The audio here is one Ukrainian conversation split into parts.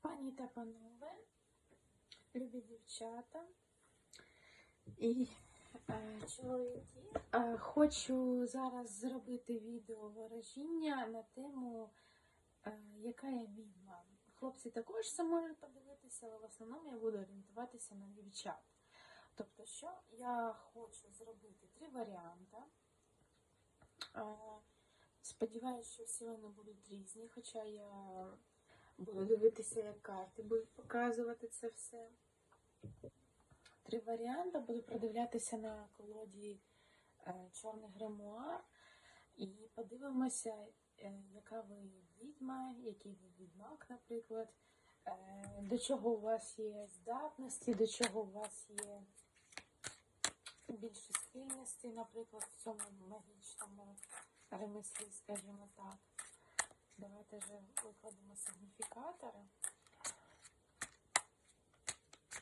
Пані та панове, любі дівчата і е, чоловіки, е, хочу зараз зробити відео ворожіння на тему, е, яка я відьма. Хлопці також це можуть подивитися, але в основному я буду орієнтуватися на дівчат. Тобто, що я хочу зробити три варіанти. Е, Сподіваюся, що всі вони будуть різні, хоча я буду дивитися, як карти будуть показувати це все. Три варіанти. Буду продивлятися на колоді е, Чорний гримуар і подивимося, е, яка ви відьма, який ви відьмак, наприклад, е, до чого у вас є здатності, до чого у вас є більше схильності, наприклад, в цьому магічному ремеслі, скажімо так. Давайте вже викладемо сигніфікатори.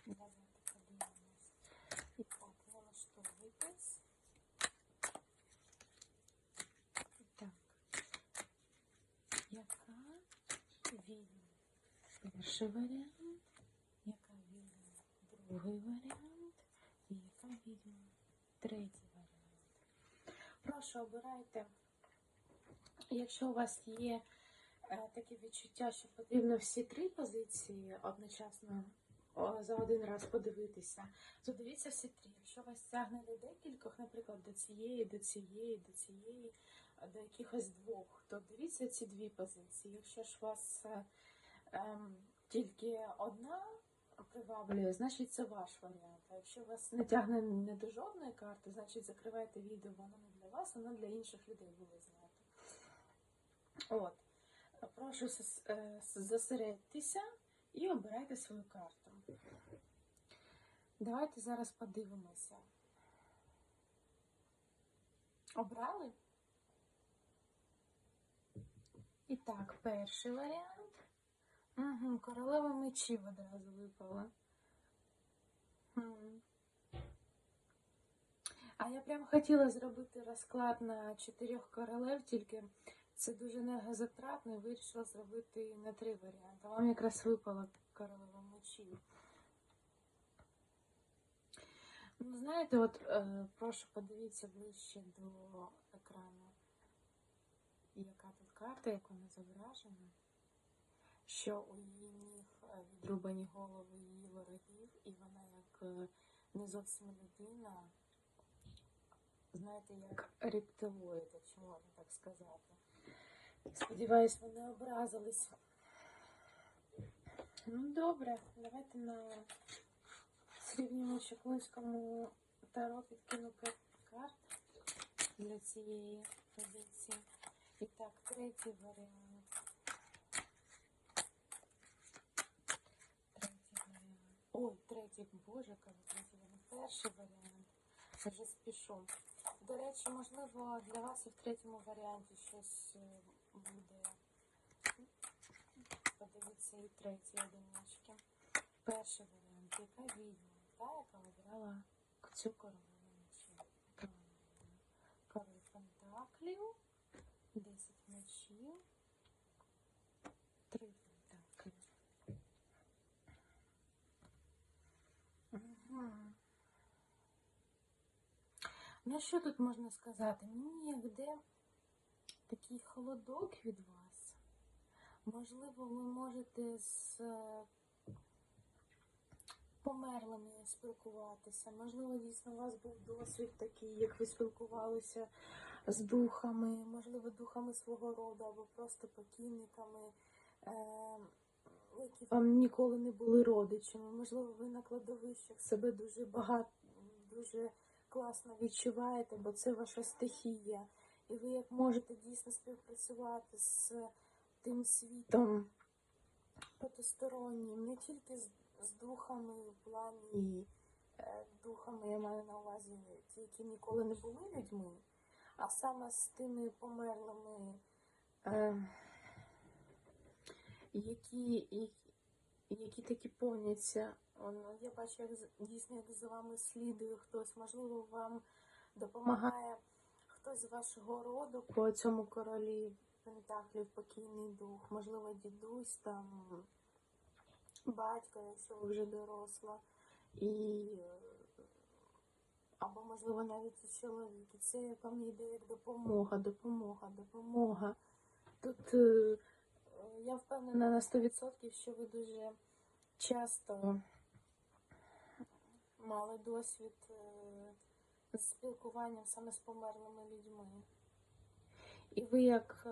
Давайте подивимось. І так, налаштовуйтесь. І так. Яка відьма? Перший варіант. Яка відьма? Другий варіант. І яка відьма? Третій варіант. Прошу, обирайте. Якщо у вас є таке відчуття, що потрібно всі три позиції одночасно за один раз подивитися, то дивіться всі три. Якщо вас тягне до декількох, наприклад, до цієї, до цієї, до цієї, до якихось двох, то дивіться ці дві позиції. Якщо ж вас е, ем, тільки одна приваблює, значить це ваш варіант. А якщо вас не тягне не до жодної карти, значить закривайте відео, воно не для вас, воно для інших людей буде знати. От. Прошу е, і обирайте свою карту. Давайте зараз подивимося. Обрали? І так, перший варіант. Угу, королева мечів одразу випала. А я прям хотіла зробити розклад на чотирьох королев, тільки це дуже енергозатратно і вирішила зробити на три варіанти. Вам якраз випала королева мечів. Ну, знаєте, от е, прошу подивіться ближче до екрану, яка тут карта, як вона зображена, що у її ніг е, відрубані голови її ворогів, і вона як е, не зовсім людина, знаєте, як рептилоїд, якщо можна так сказати. Сподіваюсь, ви не образились. Ну, добре, давайте на срібньому чаклунському таро підкину карт для цієї позиції. І так, третій варіант. Третій варіант. Ой, третій, боже, кажу, третій варіант. Перший варіант. Вже спішу. До речі, можливо, для вас і в третьому варіанті щось е, буде. Подивіться і третій одиночки. Перший варіант, яка відьма, та, яка обрала цю корову мечів. Король Пентаклів, 10 мечів, Три. Ну, що тут можна сказати? Мені як де такий холодок від вас. Можливо, ви можете з е, померлими спілкуватися. Можливо, дійсно у вас був досвід такий, як ви спілкувалися з духами, можливо, духами свого роду або просто покійниками, е, які вам ніколи не були родичами. Можливо, ви на кладовищах себе дуже багато, дуже класно відчуваєте, бо це ваша стихія. І ви як можете дійсно співпрацювати з тим світом потустороннім, не тільки з, з духами в плані е, духами, я маю на увазі ті, які ніколи не були людьми, а саме з тими померлими, е, які, які, такі поняття. Он, я бачу, як дійсно як за вами слідує хтось. Можливо, вам допомагає хтось з вашого роду по цьому королі Пентаклів, покійний дух, можливо, дідусь там, батька, якщо ви вже доросла, і е, або, можливо, навіть і чоловік. І це вам йде як допомога, допомога, допомога. Тут е, е, я впевнена на 100%, що ви дуже часто мали досвід е, з спілкуванням саме з померлими людьми. І ви як, е,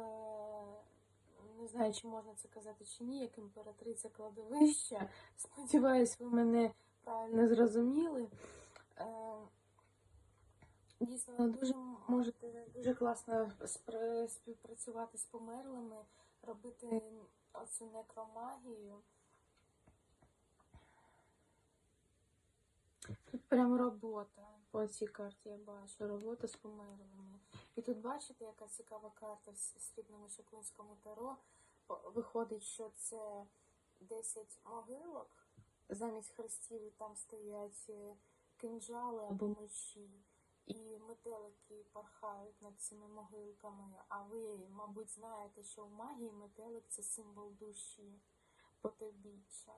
не знаю, чи можна це казати чи ні, як імператриця кладовища, сподіваюсь, ви мене правильно зрозуміли. Е, Дійсно, дуже можете дуже класно співпрацювати з померлими, робити оцю некромагію. Тут прям робота по цій карті я бачу, робота з померлими. І тут бачите, яка цікава карта в срібному шотландському таро. Виходить, що це 10 могилок. Замість хрестів там стоять е, кинджали або мечі. І метелики порхають над цими могилками. А ви, мабуть, знаєте, що в магії метелик це символ душі, потойбіччя.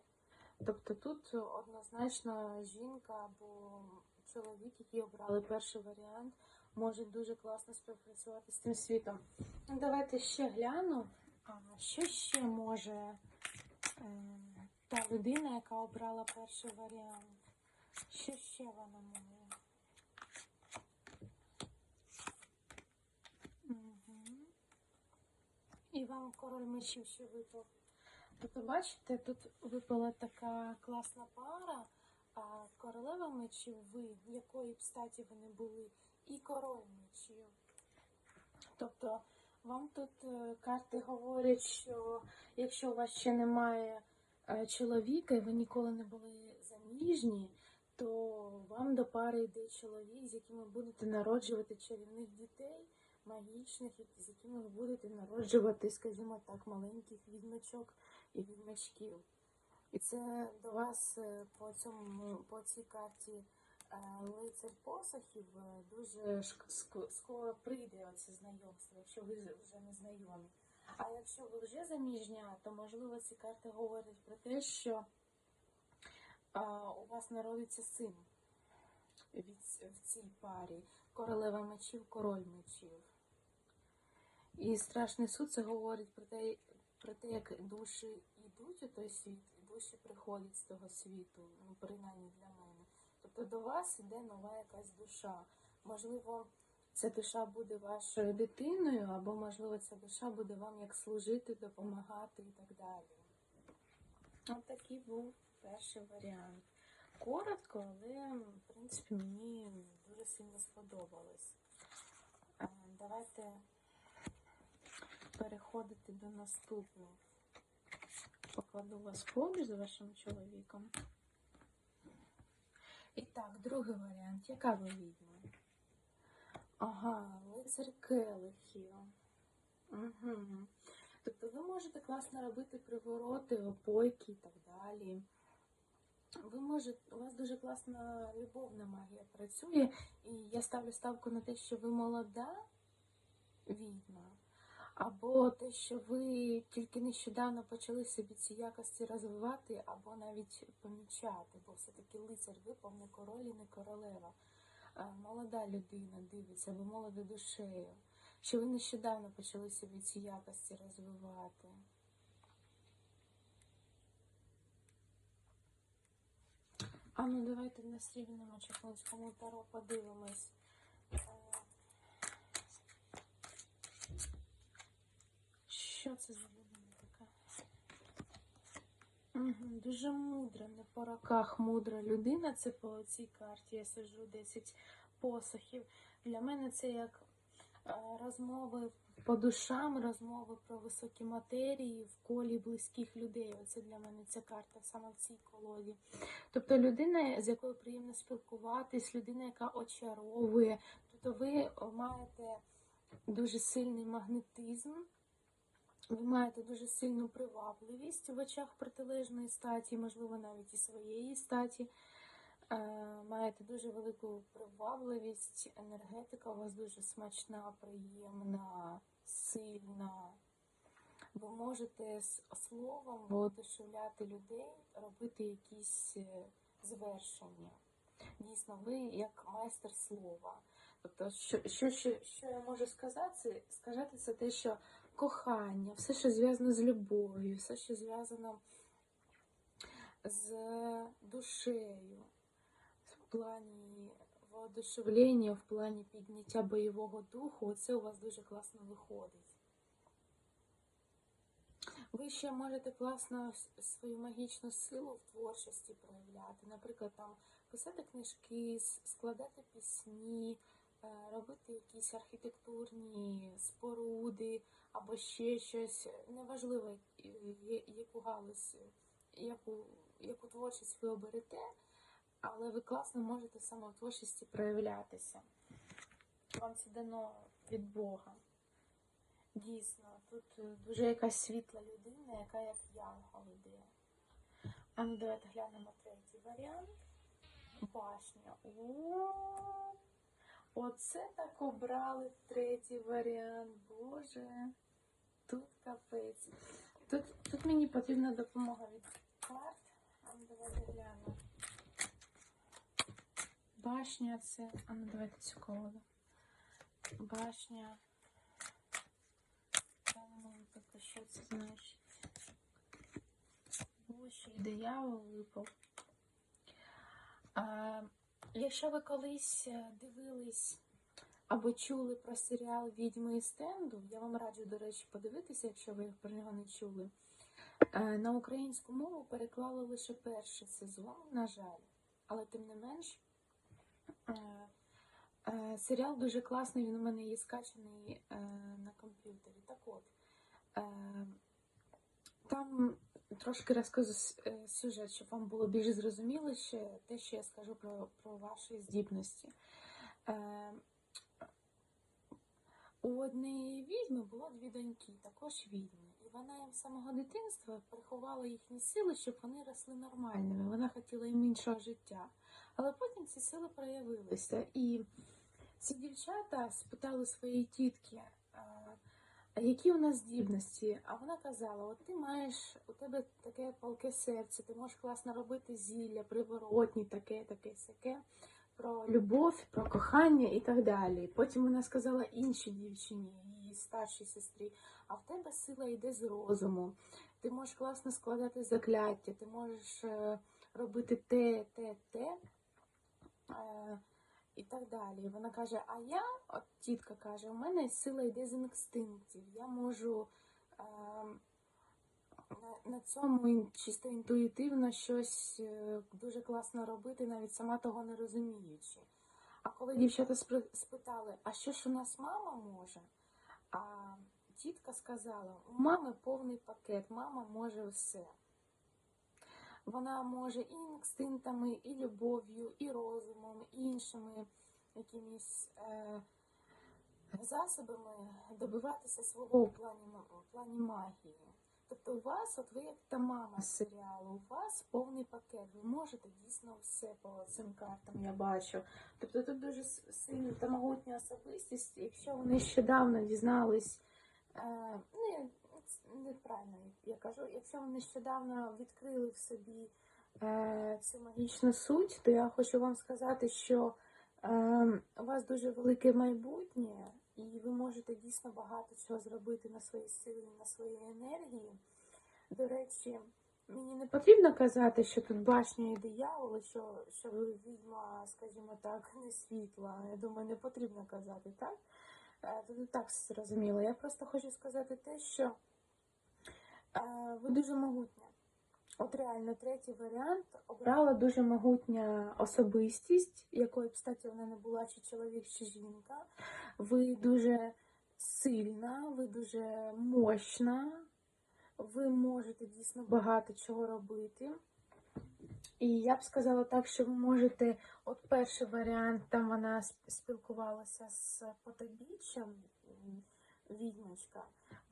Тобто тут однозначно жінка або чоловік, які обрали перший варіант, можуть дуже класно співпрацювати з цим світом. Ну, Давайте ще гляну, що ще може е, та людина, яка обрала перший варіант. Що ще вона може? І вам король мечів ще випав. Тобто, бачите, тут випала така класна пара, а королева мечів ви, якої б статі ви не були, і король мечів. Тобто, вам тут е, карти говорять, що якщо у вас ще немає е, чоловіка, і ви ніколи не були заміжні, то вам до пари йде чоловік, з яким ви будете народжувати чарівних дітей, магічних, з якими ви будете народжувати, скажімо так, маленьких відьмачок і відьмачків. І це до вас е, по цьому по цій карті е, лицар посохів е, дуже скоро прийде оце знайомство, якщо ви вже не знайомі. А якщо ви вже заміжня, то можливо ці карти говорять про те, що у вас народиться син від, в цій парі. Королева мечів, король мечів. І страшний суд це говорить про те, про те, як душі йдуть у той світ, і душі приходять з того світу, ну, принаймні для мене. Тобто до вас іде нова якась душа. Можливо, ця душа буде вашою дитиною, або, можливо, ця душа буде вам як служити, допомагати і так далі. От такий був перший варіант. Коротко, але, в принципі, мені дуже сильно сподобалось. Е, Давайте переходити до наступних. Покладу вас поруч з вашим чоловіком. І так, другий варіант. Яка ви відьма? Ага, лицар келихів. Угу. Тобто ви можете класно робити привороти, опойки і так далі. Ви можете, у вас дуже класна любовна магія працює, і я ставлю ставку на те, що ви молода відьма, або те, що ви тільки нещодавно почали собі ці якості розвивати, або навіть помічати, бо все-таки лицар випав не король і не королева. Молода людина дивиться, або молода душею, що ви нещодавно почали собі ці якості розвивати. А ну давайте на срібному чехонському таро подивимось. Е, Що це за людина? Угу, дуже мудра, не по роках мудра людина. Це по цій карті. Я сиджу 10 посохів. Для мене це як е, розмови по душам, розмови про високі матерії в колі близьких людей. Оце для мене ця карта саме в цій колоді. Тобто людина, з якою приємно спілкуватись, людина, яка очаровує. Тобто ви маєте дуже сильний магнетизм, ви маєте дуже сильну привабливість в очах протилежної статі, можливо, навіть і своєї статі. Е, Маєте дуже велику привабливість, енергетика у вас дуже смачна, приємна, сильна. ви можете з словом воодушевляти людей, робити якісь е, звершення. Дійсно, ви як майстер слова. Тобто, що, що, що, що я можу сказати, сказати, це те, що кохання, все, що зв'язано з любов'ю, все, що зв'язано з душею, в плані воодушевлення, в плані підняття бойового духу, це у вас дуже класно виходить. Ви ще можете класно свою магічну силу в творчості проявляти. Наприклад, там писати книжки, складати пісні, робити якісь архітектурні споруди або ще щось. Неважливо, е, яку галузь, яку, яку творчість ви оберете, але ви класно можете саме в творчості проявлятися. Вам це дано від Бога. Дійсно, тут е, дуже якась світла людина, яка як янгол іде. А ну давайте глянемо третій варіант. Башня. О, оце так обрали третій варіант. Боже. Тут капець. Тут, тут мені потрібна допомога від карт. А ну давайте глянемо. Башня це. А ну давайте цю колоду. Башня. Я не можу поки що це значить. Ще диявол випав. А, якщо ви колись е, дивились або чули про серіал Відьми і стенду, я вам раджу, до речі, подивитися, якщо ви про нього не чули. Е, На українську мову переклали лише перший сезон, на жаль. Але тим не менш, е, серіал дуже класний, він у мене є скачаний на комп'ютері. Так от, там трошки розкажу е, сюжет, щоб вам було більш зрозуміло ще те, що я скажу про, про ваші здібності. Е, у однієї відьми було дві доньки, також відьми. І вона їм з самого дитинства приховала їхні сили, щоб вони росли нормальними. Вона хотіла їм іншого життя. Але потім ці сили проявилися. І ці дівчата спитали своєї тітки, які у нас здібності? А вона казала: от ти маєш, у тебе таке палке серце, ти можеш класно робити зілля, приворотні, таке, таке, сяке, про любов, про кохання і так далі. Потім вона сказала іншій дівчині, її старшій сестрі, а в тебе сила йде з розуму. Ти можеш класно складати закляття, ти можеш е, робити те, те, те. І так далі. І Вона каже: А я, от тітка каже, у мене сила йде з інстинктів. Я можу е, на, на цьому чисто інтуїтивно щось е, дуже класно робити, навіть сама того не розуміючи. А коли дівчата спитали, а що ж у нас мама може? А тітка сказала: у мами повний пакет, мама може все. Вона може і інстинктами, і любов'ю, і розумом, і іншими якимись е, засобами добиватися свого у плані, у плані магії. Тобто у вас, от ви як та мама серіалу, у вас повний пакет. Ви можете дійсно все по цим картам, я бачу. Тобто тут дуже сильна та могутня особистість. Якщо ви нещодавно дізнались, е, ну, неправильно я кажу, якщо ви нещодавно відкрили в собі е, цю магічну суть, то я хочу вам сказати, що е, у вас дуже велике майбутнє, і ви можете дійсно багато чого зробити на своїй силі, на своїй енергії. До речі, мені не потрібно казати, що тут башня і диявол, що, що ви відьма, скажімо так, не світла. Я думаю, не потрібно казати, так? Е, Тут так зрозуміло. Я просто хочу сказати те, що ви дуже могутня. От реально третій варіант обрала дуже могутня особистість, якою б, кстати, вона не була, чи чоловік, чи жінка. Ви дуже сильна, ви дуже мощна, ви можете дійсно багато чого робити. І я б сказала так, що ви можете, от перший варіант, там вона спілкувалася з потобіччям, м, відьмочка.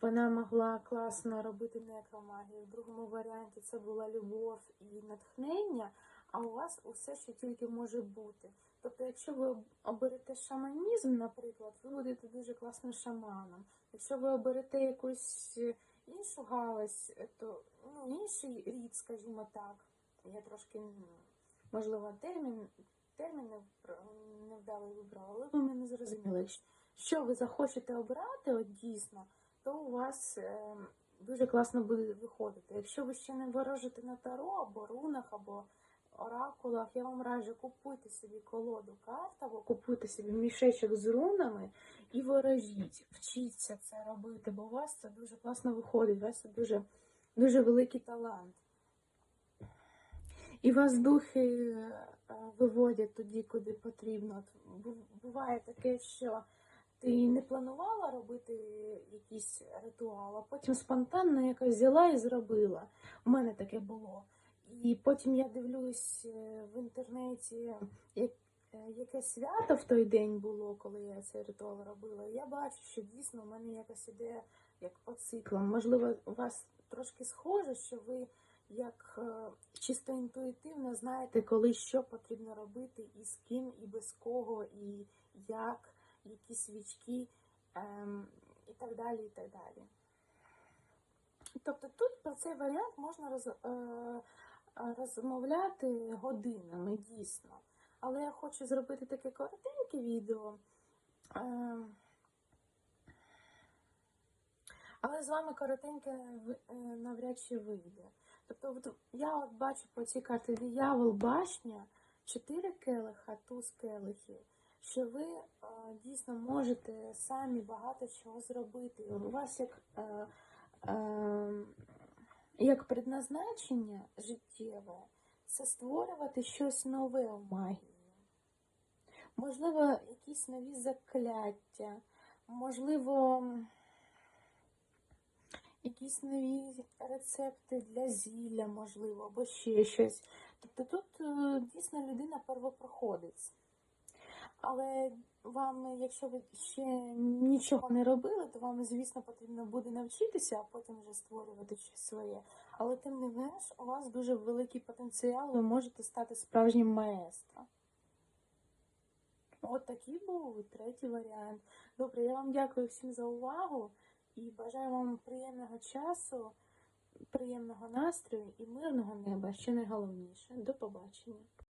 Вона могла класно робити некромагію. В другому варіанті це була любов і натхнення, а у вас усе, що тільки може бути. Тобто, якщо ви оберете шаманізм, наприклад, ви будете дуже класним шаманом. Якщо ви оберете якусь е, іншу галузь, е, то ну, інший рід, скажімо так. Я трошки, можливо, термін, термін невдалий вибрала, але ви мене зрозуміли. Що ви захочете обрати, от дійсно, то у вас е, дуже класно буде виходити. Якщо ви ще не ворожите на таро або рунах, або оракулах, я вам раджу купуйте собі колоду карт або купуйте собі мішечок з рунами і ворожіть. Вчіться це робити, бо у вас це дуже класно виходить. У вас це дуже, дуже великий талант. І вас духи е, виводять тоді, куди потрібно. Бу- Буває таке, що ти не планувала робити якийсь ритуал, а потім спонтанно якось взяла і зробила. У мене таке було. І потім я дивлюсь е, в інтернеті, як, е, яке свято в той день було, коли я цей ритуал робила. Я бачу, що дійсно в мене якась іде як по циклам. Можливо, у вас трошки схоже, що ви як е, чисто інтуїтивно знаєте, коли що потрібно робити, і з ким, і без кого, і як, які свічки, ем, і так далі, і так далі. Тобто тут про цей варіант можна роз, е, розмовляти годинами, дійсно. Але я хочу зробити таке коротеньке відео. Е, але з вами коротеньке е, навряд чи вийде. Тобто, я от бачу по цій карті диявол башня, чотири келиха, туз келихів, що ви е, дійсно можете самі багато чого зробити. У вас як, е, е, як предназначення життєве це створювати щось нове в магії. Можливо, якісь нові закляття, можливо, якісь нові рецепти для зілля, можливо, або ще щось. Тобто тут дійсно людина первопроходець. Але вам, якщо ви ще нічого не робили, то вам, звісно, потрібно буде навчитися, а потім вже створювати щось своє. Але тим не менш, у вас дуже великий потенціал, ви можете стати справжнім маестро. От такий був третій варіант. Добре, я вам дякую всім за увагу і бажаю вам приємного часу, приємного настрою і мирного неба, що найголовніше. До побачення.